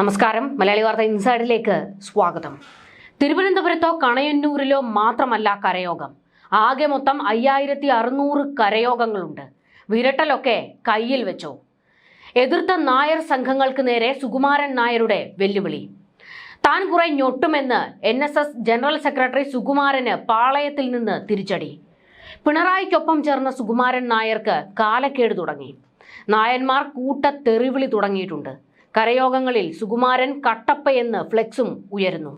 നമസ്കാരം. മലയാളി വാർത്ത ഇൻസൈഡിലേക്ക് സ്വാഗതം. തിരുവനന്തപുരത്തോ കണയന്നൂരിലോ മാത്രമല്ല കരയോഗം. ആകെ മൊത്തം അയ്യായിരത്തി അറുന്നൂറ് കരയോഗങ്ങളുണ്ട്. വിരട്ടലൊക്കെ കയ്യിൽ വെച്ചോ. എതിർത്ത നായർ സംഘങ്ങൾക്ക് നേരെ സുകുമാരൻ നായരുടെ വെല്ലുവിളി. താൻ കുറെ ഞൊട്ടുമെന്ന് N S S general secretary സുകുമാരന് പാളയത്തിൽ നിന്ന് തിരിച്ചടി. പിണറായിക്കൊപ്പം ചേർന്ന സുകുമാരൻ നായർക്ക് കാലക്കേട് തുടങ്ങി. നായന്മാർ കൂട്ട തെറിവിളി തുടങ്ങിയിട്ടുണ്ട്. കരയോഗങ്ങളിൽ സുകുമാരൻ കട്ടപ്പയെന്ന് ഫ്ലെക്സും ഉയരുന്നു.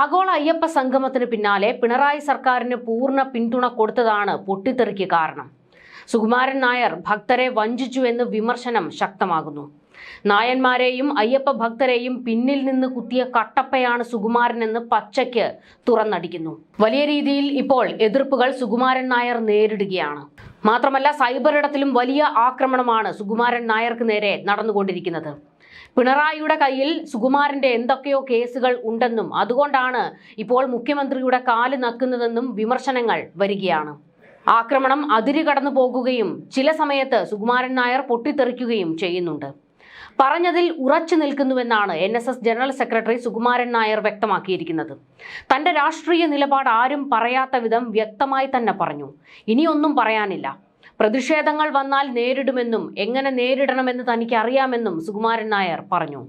ആഗോള അയ്യപ്പ സംഗമത്തിന് പിന്നാലെ പിണറായി സർക്കാരിന് പൂർണ പിന്തുണ കൊടുത്തതാണ് പൊട്ടിത്തെറിക്ക് കാരണം. സുകുമാരൻ നായർ ഭക്തരെ വഞ്ചിച്ചു എന്ന് വിമർശനം ശക്തമാകുന്നു. നായന്മാരെയും അയ്യപ്പ ഭക്തരെയും പിന്നിൽ നിന്ന് കുത്തിയ കട്ടപ്പയാണ് സുകുമാരനെന്ന് പച്ചയ്ക്ക് തുറന്നടിക്കുന്നു. വലിയ രീതിയിൽ ഇപ്പോൾ എതിർപ്പുകൾ സുകുമാരൻ നായർ നേരിടുകയാണ്. മാത്രമല്ല സൈബർ ഇടത്തിലും വലിയ ആക്രമണമാണ് സുകുമാരൻ നായർക്ക് നേരെ നടന്നുകൊണ്ടിരിക്കുന്നത്. പിണറായിയുടെ കയ്യിൽ സുകുമാരന്റെ എന്തൊക്കെയോ കേസുകൾ ഉണ്ടെന്നും അതുകൊണ്ടാണ് ഇപ്പോൾ മുഖ്യമന്ത്രിയുടെ കാൽ നക്കുന്നതെന്നും വിമർശനങ്ങൾ വരികയാണ്. ആക്രമണം അതിരി കടന്നു പോകുകയും ചില സമയത്ത് സുകുമാരൻ നായർ പൊട്ടിത്തെറിക്കുകയും ചെയ്യുന്നുണ്ട്. പറഞ്ഞതിൽ ഉറച്ചു നിൽക്കുന്നുവെന്നാണ് N S S general secretary Sukumaran Nair വ്യക്തമാക്കിയിരിക്കുന്നത്. തന്റെ രാഷ്ട്രീയ നിലപാട് ആരും പറയാത്ത വിധം വ്യക്തമായി തന്നെ പറഞ്ഞു. ഇനിയൊന്നും പറയാനില്ല. പ്രതിഷേധങ്ങൾ വന്നാൽ നേരിടുമെന്നും എങ്ങനെ നേരിടണമെന്ന് തനിക്ക് അറിയാമെന്നും സുകുമാരൻ നായർ പറഞ്ഞു.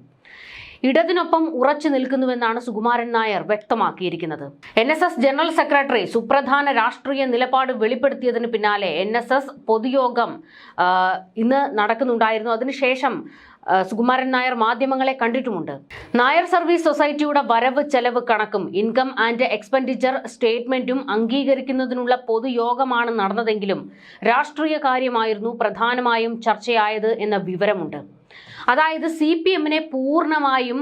ഇടതിനൊപ്പം ഉറച്ചു നിൽക്കുന്നുവെന്നാണ് സുകുമാരൻ നായർ വ്യക്തമാക്കിയിരിക്കുന്നത്. N S S general secretary സുപ്രധാന രാഷ്ട്രീയ നിലപാട് വെളിപ്പെടുത്തിയതിന് പിന്നാലെ എൻ എസ് എസ് പൊതുയോഗം ഇന്ന് നടക്കുന്നുണ്ടായിരുന്നു. അതിനുശേഷം സുകുമാരൻ നായർ മാധ്യമങ്ങളെ കണ്ടിട്ടുമുണ്ട്. നായർ സർവീസ് സൊസൈറ്റിയുടെ വരവ് ചെലവ് കണക്കും ഇൻകം ആൻഡ് എക്സ്പെൻഡിച്ചർ സ്റ്റേറ്റ്മെന്റും അംഗീകരിക്കുന്നതിനുള്ള പൊതുയോഗമാണ് നടന്നതെങ്കിലും രാഷ്ട്രീയ കാര്യമായിരുന്നു പ്രധാനമായും ചർച്ചയായത് എന്ന വിവരമുണ്ട്. അതായത് സി പി എമ്മിനെ പൂർണമായും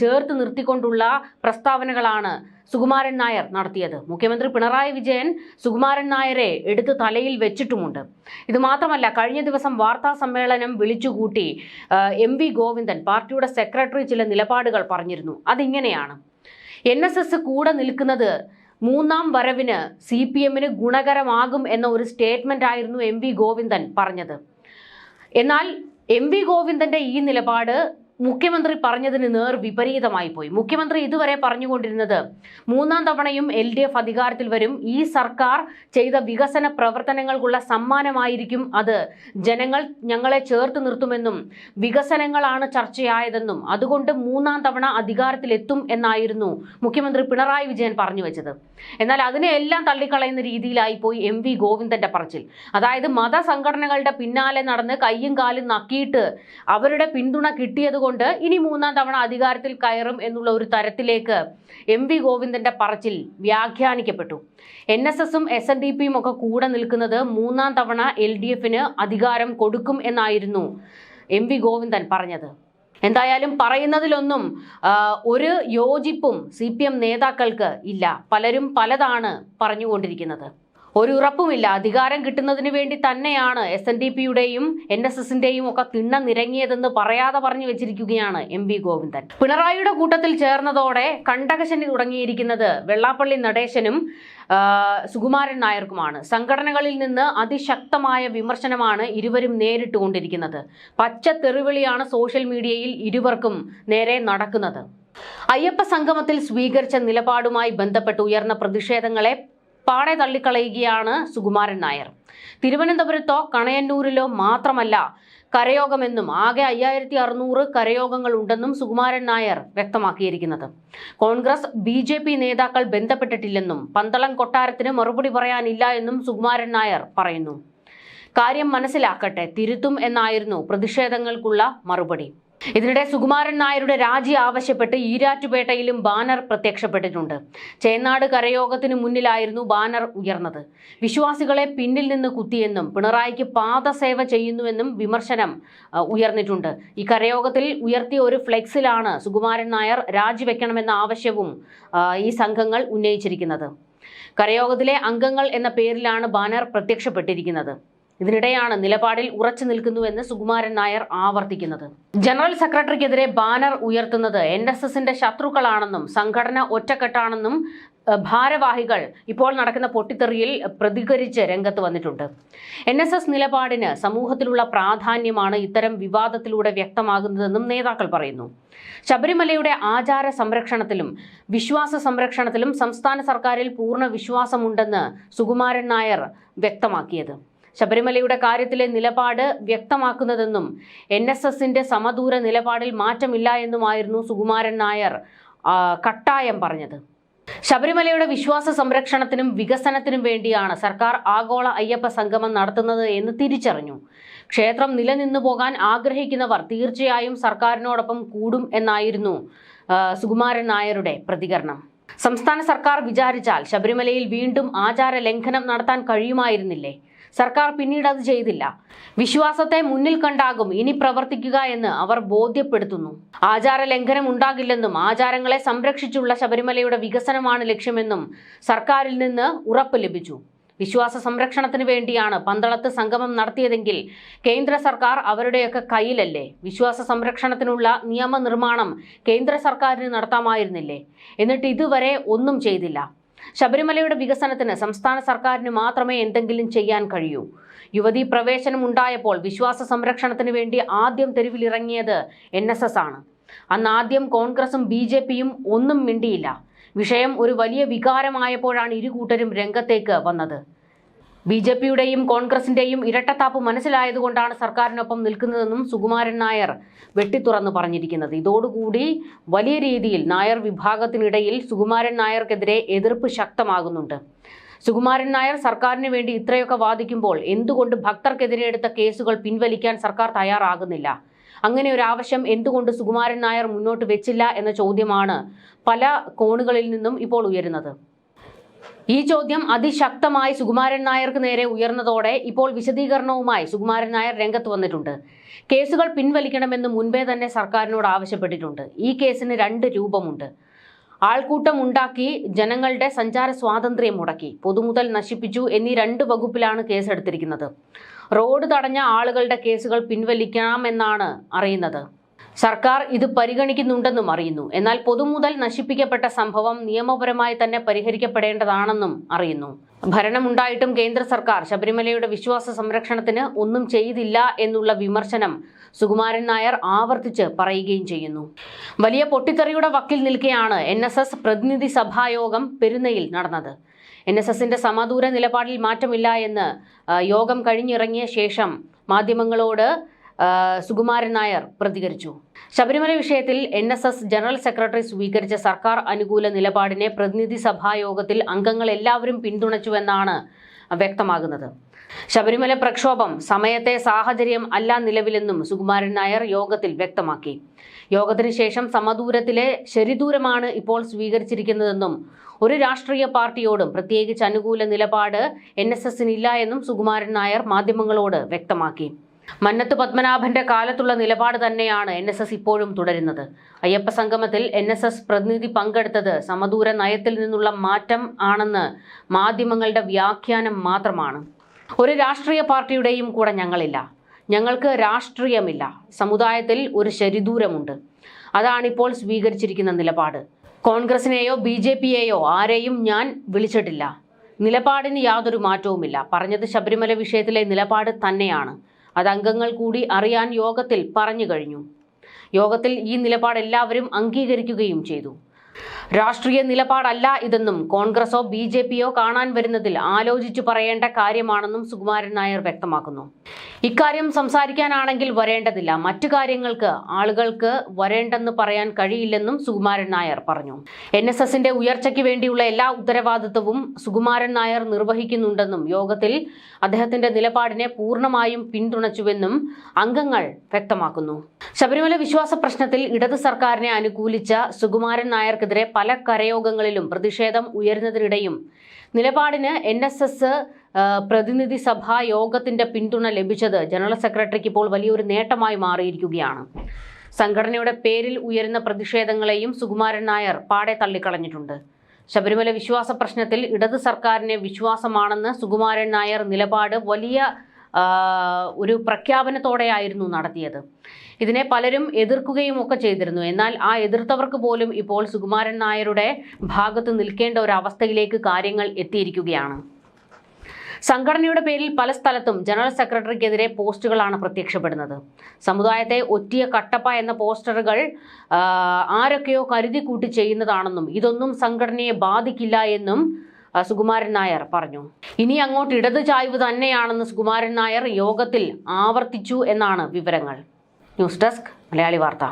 ചേർത്ത് നിർത്തിക്കൊണ്ടുള്ള പ്രസ്താവനകളാണ് സുകുമാരൻ നായർ നടത്തിയത്. മുഖ്യമന്ത്രി പിണറായി വിജയൻ സുകുമാരൻ നായരെ എടുത്ത് തലയിൽ വെച്ചിട്ടുമുണ്ട്. ഇത് മാത്രമല്ല കഴിഞ്ഞ ദിവസം വാർത്താ സമ്മേളനം വിളിച്ചുകൂട്ടി എം വി ഗോവിന്ദൻ പാർട്ടിയുടെ സെക്രട്ടറി ചില നിലപാടുകൾ പറഞ്ഞിരുന്നു. അതിങ്ങനെയാണ്. എൻ എസ് എസ് കൂടെ നിൽക്കുന്നത് മൂന്നാം വരവിന് സി പി എമ്മിന് ഗുണകരമാകും എന്ന ഒരു സ്റ്റേറ്റ്മെന്റ് ആയിരുന്നു എം വി ഗോവിന്ദൻ പറഞ്ഞത്. എന്നാൽ എം വി ഗോവിന്ദന്റെ ഈ നിലപാട് മുഖ്യമന്ത്രി പറഞ്ഞതിന് നേർ വിപരീതമായി പോയി. മുഖ്യമന്ത്രി ഇതുവരെ പറഞ്ഞുകൊണ്ടിരുന്നത് മൂന്നാം തവണയും എൽ ഡി എഫ് അധികാരത്തിൽ വരും. ഈ സർക്കാർ ചെയ്ത വികസന പ്രവർത്തനങ്ങൾക്കുള്ള സമ്മാനമായിരിക്കും അത്. ജനങ്ങൾ ഞങ്ങളെ ചേർത്ത് നിർത്തുമെന്നും വികസനങ്ങളാണ് ചർച്ചയായതെന്നും. അതുകൊണ്ട് മൂന്നാം തവണ അധികാരത്തിലെത്തും എന്നായിരുന്നു മുഖ്യമന്ത്രി പിണറായി വിജയൻ പറഞ്ഞു വെച്ചത്. എന്നാൽ അതിനെയെല്ലാം തള്ളിക്കളയുന്ന രീതിയിലായി പോയി എം വി ഗോവിന്ദന്റെ പറച്ചിൽ. അതായത് മതസംഘടനകളുടെ പിന്നാലെ നടന്ന് കയ്യും കാലും നക്കിയിട്ട് അവരുടെ പിന്തുണ കിട്ടിയതുകൊണ്ട് ഇനി മൂന്നാം തവണ അധികാരത്തിൽ കയറും എന്നുള്ള ഒരു തരത്തിലേക്ക് എം വി ഗോവിന്ദന്റെ പറച്ചിൽ വ്യാഖ്യാനിക്കപ്പെട്ടു. എൻ എസ് എസും എസ് എൻ ഡി പിയും ഒക്കെ കൂടെ നിൽക്കുന്നത് മൂന്നാം തവണ എൽ ഡി എഫിന് അധികാരം കൊടുക്കും എന്നായിരുന്നു എം വി ഗോവിന്ദൻ പറഞ്ഞത്. എന്തായാലും പറയുന്നതിലൊന്നും ഒരു യോജിപ്പും സി പി എം നേതാക്കൾക്ക് ഇല്ല. പലരും പലതാണ് പറഞ്ഞുകൊണ്ടിരിക്കുന്നത്. ഒരു ഉറപ്പുമില്ല അധികാരം കിട്ടുന്നതിന് വേണ്ടി തന്നെയാണ് എസ് എൻ ഡി പിയുടെയും എൻ എസ് എസിന്റെയും ഒക്കെ തിണ്ണ നിരങ്ങിയതെന്ന് പറയാതെ പറഞ്ഞു വെച്ചിരിക്കുകയാണ് എം വി ഗോവിന്ദൻ. പിണറായിയുടെ കൂട്ടത്തിൽ ചേർന്നതോടെ കണ്ടകശനി തുടങ്ങിയിരിക്കുന്നത് വെള്ളാപ്പള്ളി നടേശനും സുകുമാരൻ നായർക്കുമാണ്. സംഘടനകളിൽ നിന്ന് അതിശക്തമായ വിമർശനമാണ് ഇരുവരും നേരിട്ടുകൊണ്ടിരിക്കുന്നത്. പച്ച തെറിവിളിയാണ് സോഷ്യൽ മീഡിയയിൽ ഇരുവർക്കും നേരെ നടക്കുന്നത്. അയ്യപ്പ സംഗമത്തിൽ സ്വീകരിച്ച നിലപാടുമായി ബന്ധപ്പെട്ട് ഉയർന്ന പ്രതിഷേധങ്ങളെ പാടെ തള്ളിക്കളയുകയാണ് സുകുമാരൻ നായർ. തിരുവനന്തപുരത്തോ കണയന്നൂരിലോ മാത്രമല്ല കരയോഗമെന്നും ആകെ അയ്യായിരത്തി അറുന്നൂറ് കരയോഗങ്ങൾ ഉണ്ടെന്നും സുകുമാരൻ നായർ വ്യക്തമാക്കിയിരിക്കുന്നത്. കോൺഗ്രസ് ബി ജെ പി നേതാക്കൾ ബന്ധപ്പെട്ടിട്ടില്ലെന്നും പന്തളം കൊട്ടാരത്തിന് മറുപടി പറയാനില്ല എന്നും സുകുമാരൻ നായർ പറയുന്നു. കാര്യം മനസ്സിലാക്കട്ടെ തിരുത്തും എന്നായിരുന്നു പ്രതിഷേധങ്ങൾക്കുള്ള മറുപടി. ഇതിനിടെ സുകുമാരൻ നായരുടെ രാജി ആവശ്യപ്പെട്ട് ഈരാറ്റുപേട്ടയിലും ബാനർ പ്രത്യക്ഷപ്പെട്ടിട്ടുണ്ട്. ചേന്നാട് കരയോഗത്തിന് മുന്നിലായിരുന്നു ബാനർ ഉയർന്നത്. വിശ്വാസികളെ പിന്നിൽ നിന്ന് കുത്തിയെന്നും പിണറായിക്ക് പാദസേവ ചെയ്യുന്നുവെന്നും വിമർശനം ഉയർന്നിട്ടുണ്ട്. ഈ കരയോഗത്തിൽ ഉയർത്തിയ ഒരു ഫ്ലെക്സിലാണ് സുകുമാരൻ നായർ രാജിവെക്കണമെന്ന ആവശ്യവും ഈ സംഘങ്ങൾ ഉന്നയിച്ചിരിക്കുന്നത്. കരയോഗത്തിലെ അംഗങ്ങൾ എന്ന പേരിലാണ് ബാനർ പ്രത്യക്ഷപ്പെട്ടിരിക്കുന്നത്. ഇതിനിടെയാണ് നിലപാടിൽ ഉറച്ചു നിൽക്കുന്നുവെന്ന് സുകുമാരൻ നായർ ആവർത്തിക്കുന്നത്. ജനറൽ സെക്രട്ടറിക്കെതിരെ ബാനർ ഉയർത്തുന്നത് എൻ എസ് എസിന്റെ ശത്രുക്കളാണെന്നും സംഘടന ഒറ്റക്കെട്ടാണെന്നും ഭാരവാഹികൾ ഇപ്പോൾ നടക്കുന്ന പൊട്ടിത്തെറിയിൽ പ്രതികരിച്ച് രംഗത്ത് വന്നിട്ടുണ്ട്. എൻ എസ് എസ് നിലപാടിന് സമൂഹത്തിലുള്ള പ്രാധാന്യമാണ് ഇത്തരം വിവാദത്തിലൂടെ വ്യക്തമാകുന്നതെന്നും നേതാക്കൾ പറയുന്നു. ശബരിമലയുടെ ആചാര സംരക്ഷണത്തിലും വിശ്വാസ സംരക്ഷണത്തിലും സംസ്ഥാന സർക്കാരിൽ പൂർണ വിശ്വാസമുണ്ടെന്ന് സുകുമാരൻ നായർ വ്യക്തമാക്കിയത്. ശബരിമലയുടെ കാര്യത്തിലെ നിലപാട് വ്യക്തമാക്കുന്നതെന്നും എൻ എസ് എസിന്റെ സമദൂര നിലപാടിൽ മാറ്റമില്ല എന്നുമായിരുന്നു സുകുമാരൻ നായർ കട്ടായം പറഞ്ഞത്. ശബരിമലയുടെ വിശ്വാസ സംരക്ഷണത്തിനും വികസനത്തിനും വേണ്ടിയാണ് സർക്കാർ ആഗോള അയ്യപ്പ സംഗമം നടത്തുന്നത് എന്ന് തിരിച്ചറിഞ്ഞു. ക്ഷേത്രം നിലനിന്നു പോകാൻ ആഗ്രഹിക്കുന്നവർ തീർച്ചയായും സർക്കാരിനോടൊപ്പം കൂടും എന്നായിരുന്നു സുകുമാരൻ നായരുടെ പ്രതികരണം. സംസ്ഥാന സർക്കാർ വിചാരിച്ചാൽ ശബരിമലയിൽ വീണ്ടും ആചാര ലംഘനം നടത്താൻ കഴിയുമായിരുന്നില്ലേ? സർക്കാർ പിന്നീട് അത് ചെയ്തില്ല. വിശ്വാസത്തെ മുന്നിൽ കണ്ടാകും. ഇനി പ്രവർത്തിക്കുക എന്ന് അവർ ബോധ്യപ്പെടുത്തുന്നു. ആചാര ലംഘനം ഉണ്ടാകില്ലെന്നും ആചാരങ്ങളെ സംരക്ഷിച്ചുള്ള ശബരിമലയുടെ വികസനമാണ് ലക്ഷ്യമെന്നും സർക്കാരിൽ നിന്ന് ഉറപ്പ് ലഭിച്ചു. വിശ്വാസ സംരക്ഷണത്തിന് വേണ്ടിയാണ് പന്തളത്ത് സംഗമം നടത്തിയതെങ്കിൽ കേന്ദ്ര സർക്കാർ അവരുടെയൊക്കെ കയ്യിലല്ലേ? വിശ്വാസ സംരക്ഷണത്തിനുള്ള നിയമനിർമ്മാണം കേന്ദ്ര സർക്കാരിന് നടത്താമായിരുന്നില്ലേ? എന്നിട്ട് ഇതുവരെ ഒന്നും ചെയ്തില്ല. ശബരിമലയുടെ വികസനത്തിന് സംസ്ഥാന സർക്കാരിന് മാത്രമേ എന്തെങ്കിലും ചെയ്യാൻ കഴിയൂ. യുവതി പ്രവേശനം ഉണ്ടായപ്പോൾ വിശ്വാസ സംരക്ഷണത്തിന് വേണ്ടി ആദ്യം തെരുവിലിറങ്ങിയത് എൻ എസ് എസ് ആണ്. അന്ന് ആദ്യം കോൺഗ്രസും ബി ജെ പിയും ഒന്നും മിണ്ടിയില്ല. വിഷയം ഒരു വലിയ വികാരമായപ്പോഴാണ് ഇരു കൂട്ടരും രംഗത്തേക്ക് വന്നത്. ബി ജെ പിയുടെയും കോൺഗ്രസിന്റെയും ഇരട്ടത്താപ്പ് മനസ്സിലായതുകൊണ്ടാണ് സർക്കാരിനൊപ്പം നിൽക്കുന്നതെന്നും സുകുമാരൻ നായർ വെട്ടിത്തുറന്ന് പറഞ്ഞിരിക്കുന്നത്. ഇതോടുകൂടി വലിയ രീതിയിൽ നായർ വിഭാഗത്തിനിടയിൽ സുകുമാരൻ നായർക്കെതിരെ എതിർപ്പ് ശക്തമാകുന്നുണ്ട്. സുകുമാരൻ നായർ സർക്കാരിന് വേണ്ടി ഇത്രയൊക്കെ വാദിക്കുമ്പോൾ എന്തുകൊണ്ട് ഭക്തർക്കെതിരെ എടുത്ത കേസുകൾ പിൻവലിക്കാൻ സർക്കാർ തയ്യാറാകുന്നില്ല? അങ്ങനെ ഒരു ആവശ്യം എന്തുകൊണ്ട് സുകുമാരൻ നായർ മുന്നോട്ട് വെച്ചില്ല എന്ന ചോദ്യമാണ് പല കോണുകളിൽ നിന്നും ഇപ്പോൾ ഉയരുന്നത്. ഈ ചോദ്യം അതിശക്തമായി സുകുമാരൻ നായർക്ക് നേരെ ഉയർന്നതോടെ ഇപ്പോൾ വിശദീകരണവുമായി സുകുമാരൻ നായർ രംഗത്ത് വന്നിട്ടുണ്ട്. കേസുകൾ പിൻവലിക്കണമെന്ന് മുൻപേ തന്നെ സർക്കാരിനോട് ആവശ്യപ്പെട്ടിട്ടുണ്ട്. ഈ കേസിന് രണ്ട് രൂപമുണ്ട്. ആൾക്കൂട്ടം ഉണ്ടാക്കി ജനങ്ങളുടെ സഞ്ചാര സ്വാതന്ത്ര്യം മുടക്കി പൊതുമുതൽ നശിപ്പിച്ചു എന്നീ രണ്ട് വകുപ്പിലാണ് കേസെടുത്തിരിക്കുന്നത്. റോഡ് തടഞ്ഞ ആളുകളുടെ കേസുകൾ പിൻവലിക്കാമെന്നാണ് അറിയുന്നത്. സർക്കാർ ഇത് പരിഗണിക്കുന്നുണ്ടെന്നും അറിയുന്നു. എന്നാൽ പൊതുമുതൽ നശിപ്പിക്കപ്പെട്ട സംഭവം നിയമപരമായി തന്നെ പരിഹരിക്കപ്പെടേണ്ടതാണെന്നും അറിയുന്നു. ഭരണമുണ്ടായിട്ടും കേന്ദ്ര സർക്കാർ ശബരിമലയുടെ വിശ്വാസ സംരക്ഷണത്തിന് ഒന്നും ചെയ്തില്ല എന്നുള്ള വിമർശനം സുകുമാരൻ നായർ ആവർത്തിച്ച് പറയുകയും ചെയ്യുന്നു. വലിയ പൊട്ടിത്തെറിയുടെ വക്കിൽ നിൽക്കെയാണ് എൻ എസ് എസ് പ്രതിനിധി സഭായോഗം പെരുന്നയിൽ നടന്നത്. എൻ എസ് എസിന്റെ സമദൂര നിലപാടിൽ മാറ്റമില്ല എന്ന് യോഗം കഴിഞ്ഞിറങ്ങിയ ശേഷം മാധ്യമങ്ങളോട് സുകുമാരൻ നായർ പ്രതികരിച്ചു. ശബരിമല വിഷയത്തിൽ N S S general secretary സ്വീകരിച്ച സർക്കാർ അനുകൂല നിലപാടിനെ പ്രതിനിധി സഭായോഗത്തിൽ അംഗങ്ങൾ എല്ലാവരും പിന്തുണച്ചുവെന്നാണ് വ്യക്തമാകുന്നത്. ശബരിമല പ്രക്ഷോഭം സമയത്തെ സാഹചര്യം അല്ല നിലവിലെന്നും സുകുമാരൻ നായർ യോഗത്തിൽ വ്യക്തമാക്കി. യോഗത്തിന് ശേഷം സമദൂരത്തിലെ ശരിദൂരമാണ് ഇപ്പോൾ സ്വീകരിച്ചിരിക്കുന്നതെന്നും ഒരു രാഷ്ട്രീയ പാർട്ടിയോടും പ്രത്യേകിച്ച് അനുകൂല നിലപാട് എൻ എസ് എസിനില്ല എന്നും സുകുമാരൻ നായർ മാധ്യമങ്ങളോട് വ്യക്തമാക്കി. മന്നത്ത് പത്മനാഭന്റെ കാലത്തുള്ള നിലപാട് തന്നെയാണ് എൻ എസ് എസ് ഇപ്പോഴും തുടരുന്നത്. അയ്യപ്പ സംഗമത്തിൽ എൻ എസ് എസ് പ്രതിനിധി പങ്കെടുത്തത് സമദൂര നയത്തിൽ നിന്നുള്ള മാറ്റം ആണെന്ന് മാധ്യമങ്ങളുടെ വ്യാഖ്യാനം മാത്രമാണ്. ഒരു രാഷ്ട്രീയ പാർട്ടിയുടെയും കൂടെ ഞങ്ങളില്ല. ഞങ്ങൾക്ക് രാഷ്ട്രീയമില്ല. സമുദായത്തിൽ ഒരു ശരിദൂരമുണ്ട്. അതാണിപ്പോൾ സ്വീകരിച്ചിരിക്കുന്ന നിലപാട്. കോൺഗ്രസിനെയോ ബി ജെ പിയെയോ ആരെയും ഞാൻ വിളിച്ചിട്ടില്ല. നിലപാടിന് യാതൊരു മാറ്റവുമില്ല. പറഞ്ഞത് ശബരിമല വിഷയത്തിലെ നിലപാട് തന്നെയാണ്. അത് അംഗങ്ങൾ കൂടി അറിയാൻ യോഗത്തിൽ പറഞ്ഞു കഴിഞ്ഞു. യോഗത്തിൽ ഈ നിലപാട് എല്ലാവരും അംഗീകരിക്കുകയും ചെയ്തു. രാഷ്ട്രീയ നിലപാടല്ല ഇതെന്നും കോൺഗ്രസോ ബി ജെ പിയോ കാണാൻ വരുന്നതിൽ ആലോചിച്ചു പറയേണ്ട കാര്യമാണെന്നും സുകുമാരൻ നായർ വ്യക്തമാക്കുന്നു. ഇക്കാര്യം സംസാരിക്കാനാണെങ്കിൽ വരേണ്ടതില്ല. മറ്റു കാര്യങ്ങൾക്ക് ആളുകൾക്ക് വരേണ്ടെന്ന് പറയാൻ കഴിയില്ലെന്നും സുകുമാരൻ നായർ പറഞ്ഞു. എൻ എസ് എസിന്റെ ഉയർച്ചയ്ക്ക് വേണ്ടിയുള്ള എല്ലാ ഉത്തരവാദിത്വവും സുകുമാരൻ നായർ നിർവഹിക്കുന്നുണ്ടെന്നും യോഗത്തിൽ അദ്ദേഹത്തിന്റെ നിലപാടിനെ പൂർണമായും പിന്തുണച്ചുവെന്നും അംഗങ്ങൾ വ്യക്തമാക്കുന്നു. ശബരിമല വിശ്വാസ പ്രശ്നത്തിൽ ഇടത് സർക്കാരിനെ അനുകൂലിച്ച സുകുമാരൻ നായർക്കെതിരെ പല കരയോഗങ്ങളിലും പ്രതിഷേധം ഉയരുന്നതിനിടെയും നിലപാടിന് എൻ എസ് എസ് പ്രതിനിധി സഭാ യോഗത്തിന്റെ പിന്തുണ ലഭിച്ചത് ജനറൽ സെക്രട്ടറിക്ക് ഇപ്പോൾ വലിയൊരു നേട്ടമായി മാറിയിരിക്കുകയാണ്. സംഘടനയുടെ പേരിൽ ഉയരുന്ന പ്രതിഷേധങ്ങളെയും സുകുമാരൻ നായർ പാടെ തള്ളിക്കളഞ്ഞിട്ടുണ്ട്. ശബരിമല വിശ്വാസ പ്രശ്നത്തിൽ ഇടത് സർക്കാരിനെ വിശ്വാസമാണെന്ന് സുകുമാരൻ നായർ നിലപാട് വലിയ ഒരു പ്രഖ്യാപനത്തോടെയായിരുന്നു നടത്തിയത്. ഇതിനെ പലരും എതിർക്കുകയും ഒക്കെ ചെയ്തിരുന്നു. എന്നാൽ ആ എതിർത്തവർക്ക് പോലും ഇപ്പോൾ സുകുമാരൻ നായരുടെ ഭാഗത്ത് നിൽക്കേണ്ട ഒരു അവസ്ഥയിലേക്ക് കാര്യങ്ങൾ എത്തിയിരിക്കുകയാണ്. സംഘടനയുടെ പേരിൽ പല സ്ഥലത്തും ജനറൽ സെക്രട്ടറിക്കെതിരെ പോസ്റ്റുകളാണ് പ്രത്യക്ഷപ്പെടുന്നത്. സമുദായത്തെ ഒറ്റിയ കട്ടപ്പ എന്ന പോസ്റ്ററുകൾ ആരൊക്കെയോ കരുതി കൂട്ടി ചെയ്യുന്നതാണെന്നും ഇതൊന്നും സംഘടനയെ ബാധിക്കില്ല എന്നും സുകുമാരൻ നായർ പറഞ്ഞു. ഇനി അങ്ങോട്ട് ഇടത് ചായ്വ് തന്നെയാണെന്ന് സുകുമാരൻ നായർ യോഗത്തിൽ ആവർത്തിച്ചു എന്നാണ് വിവരങ്ങൾ. ന്യൂസ് ഡെസ്ക് മലയാളി വാർത്ത.